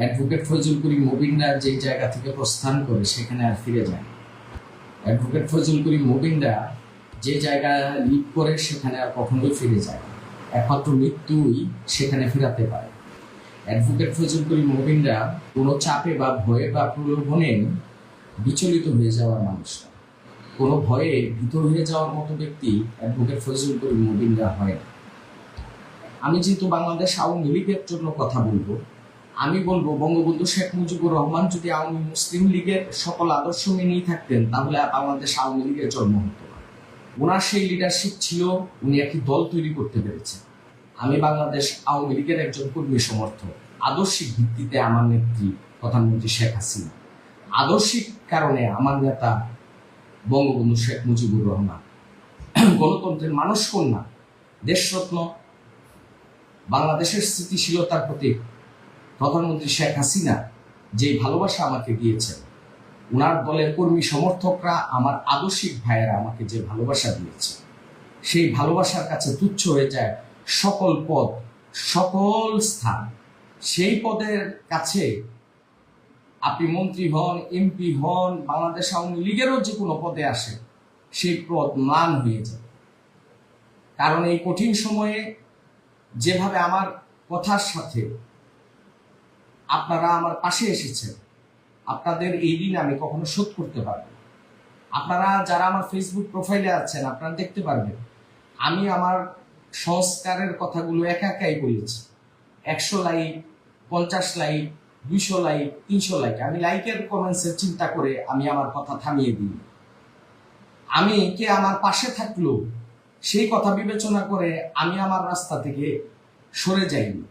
Advocate Fazal করিম মুবিনরা যে জায়গা থেকে প্রস্থান করে সেখানে আর ফিরে যায় অ্যাডভোকেট ফজল করিম মুবিনরা যে জায়গা লিড করে সেখানে আর কখনোই ফিরে যায় একমাত্র মৃত্যুই সেখানে ফেরাতে পারে। অ্যাডভোকেট ফজল করিম মুবিনরা কোনো চাপে বা ভয়ে বা প্রলোভনে বিচলিত হয়ে যাওয়ার মানুষ। কোনো ভয়ে ভীত হয়ে যাওয়ার মতো ব্যক্তি অ্যাডভোকেট ফজল করিম মুবিনরা হয় আমি যেহেতু বাংলাদেশ আওয়ামী লীগের জন্য কথা বলব আমি বলব, বঙ্গবন্ধু শেখ মুজিবুর রহমান যদি আওয়ামী মুসলিম লীগের সকল আদর্শ মেনেই থাকতেন, তাহলে বাংলাদেশ আওয়ামী লীগের জন্ম হতো ওনার সেই লিডারশিপ ছিল, উনি একটি দল তৈরি করতে পেরেছেন। আমি বাংলাদেশ আওয়ামী লীগের একজন কর্মী সমর্থক। আদর্শিক ভিত্তিতে আমার নেত্রী প্রধানমন্ত্রী শেখ হাসিনা। আদর্শিক কারণে আমার নেতা বঙ্গবন্ধু শেখ মুজিবুর রহমান। গণতন্ত্রের মানুষ কন্যা। দেশরত্ন বাংলাদেশের স্থিতিশীলতার প্রতি প্রধানমন্ত্রী শেখ হাসিনা যে ভালোবাসা আমাকে দিয়েছেন ওনার দলের কর্মী সমর্থকরা আমার আদর্শিক ভাইয়েরা আমাকে যে ভালোবাসা দিয়েছে, সেই ভালোবাসার কাছে তুচ্ছ হয়ে যায় সকল পদ, সকল স্থান। সেই পদের কাছে আপনি মন্ত্রী হন, এমপি হন, বাংলাদেশ আওয়ামী লীগেরও যে কোনো পদে আসে, সেই পদ মান হয়ে যায়। কারণ এই কঠিন সময়ে যেভাবে আমার কথার সাথে আপনারা আমার পাশে এসেছেন। আপনাদের এই দিন আমি কখনো শোধ করতে পারব। আপনারা যারা আমার ফেসবুক প্রোফাইলে আছেন, আপনারা দেখতে পারবেন, আমি আমার সংস্কারের কথাগুলো একা একাই বলেছি। একশো লাইক, পঞ্চাশ লাইক, দুইশো লাইক, তিনশো লাইক, আমি লাইকের কমেন্টসের চিন্তা করে আমি আমার কথা থামিয়ে দিই। আমি কে আমার পাশে থাকল, সেই কথা বিবেচনা করে আমি আমার রাস্তা থেকে সরে যাইনি।